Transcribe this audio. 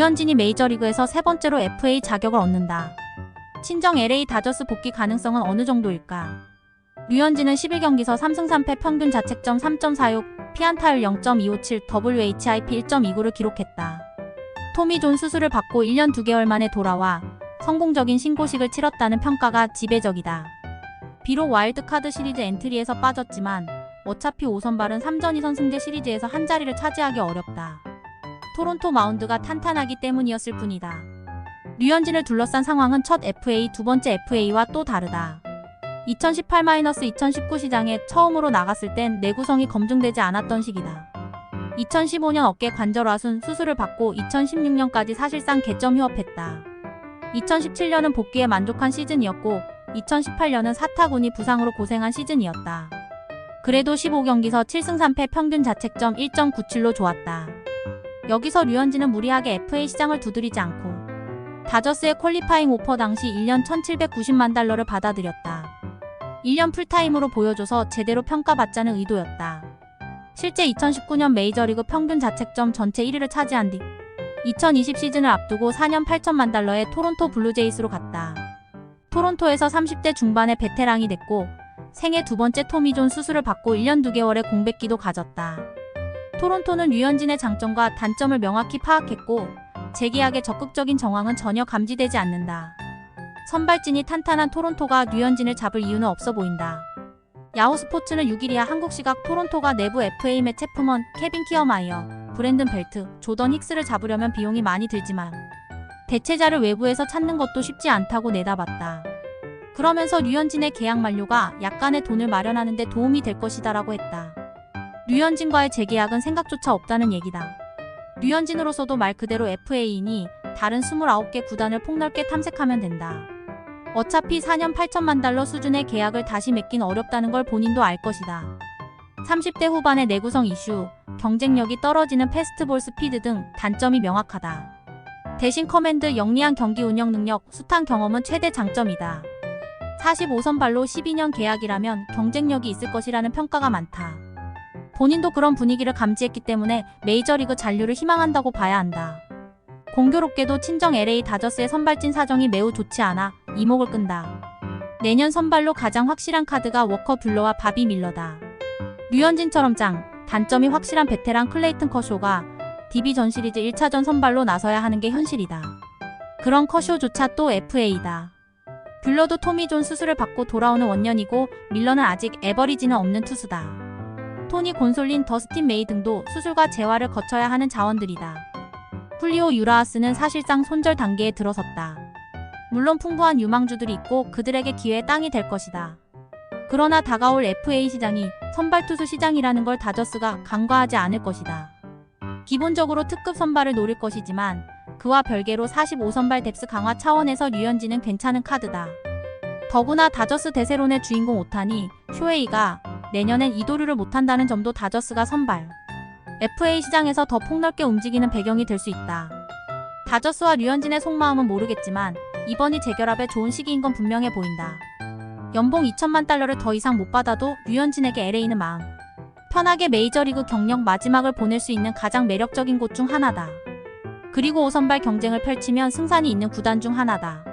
류현진이 메이저리그에서 세 번째로 FA 자격을 얻는다. 친정 LA 다저스 복귀 가능성은 어느 정도일까? 류현진은 11경기서 3승 3패 평균 자책점 3.46, 피안타율 0.257, WHIP 1.29를 기록했다. 토미 존 수술을 받고 1년 2개월 만에 돌아와 성공적인 신고식을 치렀다는 평가가 지배적이다. 비록 와일드카드 시리즈 엔트리에서 빠졌지만 어차피 5선발은 3전 2선 승제 시리즈에서 한 자리를 차지하기 어렵다. 토론토 마운드가 탄탄하기 때문이었을 뿐이다. 류현진을 둘러싼 상황은 첫 FA, 두 번째 FA와 또 다르다. 2018-2019 시장에 처음으로 나갔을 땐 내구성이 검증되지 않았던 시기다. 2015년 어깨 관절화순 수술을 받고 2016년까지 사실상 개점 휴업했다. 2017년은 복귀에 만족한 시즌이었고 2018년은 사타구니 부상으로 고생한 시즌이었다. 그래도 15경기서 7승 3패 평균 자책점 1.97로 좋았다. 여기서 류현진은 무리하게 FA 시장을 두드리지 않고 다저스의 퀄리파잉 오퍼 당시 1년 1790만 달러를 받아들였다. 1년 풀타임으로 보여줘서 제대로 평가받자는 의도였다. 실제 2019년 메이저리그 평균 자책점 전체 1위를 차지한 뒤 2020 시즌을 앞두고 4년 8천만 달러의 토론토 블루제이스로 갔다. 토론토에서 30대 중반의 베테랑이 됐고 생애 두 번째 토미존 수술을 받고 1년 2개월의 공백기도 가졌다. 토론토는 류현진의 장점과 단점을 명확히 파악했고 재계약의 적극적인 정황은 전혀 감지되지 않는다. 선발진이 탄탄한 토론토가 류현진을 잡을 이유는 없어 보인다. 야후 스포츠는 6일이야 한국 시각 토론토가 내부 FA 맷 체프먼, 케빈 키어마이어, 브랜든 벨트, 조던 힉스를 잡으려면 비용이 많이 들지만 대체자를 외부에서 찾는 것도 쉽지 않다고 내다봤다. 그러면서 류현진의 계약 만료가 약간의 돈을 마련하는 데 도움이 될 것이다라고 했다. 류현진과의 재계약은 생각조차 없다는 얘기다. 류현진으로서도 말 그대로 FA이니 다른 29개 구단을 폭넓게 탐색하면 된다. 어차피 4년 8천만 달러 수준의 계약을 다시 맺긴 어렵다는 걸 본인도 알 것이다. 30대 후반의 내구성 이슈, 경쟁력이 떨어지는 패스트볼 스피드 등 단점이 명확하다. 대신 커맨드 영리한 경기 운영 능력, 숱한 경험은 최대 장점이다. 45선발로 12년 계약이라면 경쟁력이 있을 것이라는 평가가 많다. 본인도 그런 분위기를 감지했기 때문에 메이저리그 잔류를 희망한다고 봐야 한다. 공교롭게도 친정 LA 다저스의 선발진 사정이 매우 좋지 않아 이목을 끈다. 내년 선발로 가장 확실한 카드가 워커 뷰러와 바비 밀러다. 류현진처럼 짱, 단점이 확실한 베테랑 클레이튼 커쇼가 디비전 시리즈 1차전 선발로 나서야 하는 게 현실이다. 그런 커쇼조차 또 FA다. 뷰러도 토미 존 수술을 받고 돌아오는 원년이고 밀러는 아직 에버리지는 없는 투수다. 토니 곤솔린, 더스틴 메이 등도 수술과 재활을 거쳐야 하는 자원들이다. 훌리오 유라하스는 사실상 손절 단계에 들어섰다. 물론 풍부한 유망주들이 있고 그들에게 기회의 땅이 될 것이다. 그러나 다가올 FA 시장이 선발 투수 시장이라는 걸 다저스가 간과하지 않을 것이다. 기본적으로 특급 선발을 노릴 것이지만 그와 별개로 45선발 뎁스 강화 차원에서 류현진은 괜찮은 카드다. 더구나 다저스 대세론의 주인공 오타니, 쇼헤이가 내년엔 이도류를 못한다는 점도 다저스가 선발. FA 시장에서 더 폭넓게 움직이는 배경이 될 수 있다. 다저스와 류현진의 속마음은 모르겠지만 이번이 재결합에 좋은 시기인 건 분명해 보인다. 연봉 2천만 달러를 더 이상 못 받아도 류현진에게 LA는 마음. 편하게 메이저리그 경력 마지막을 보낼 수 있는 가장 매력적인 곳 중 하나다. 그리고 5선발 경쟁을 펼치면 승산이 있는 구단 중 하나다.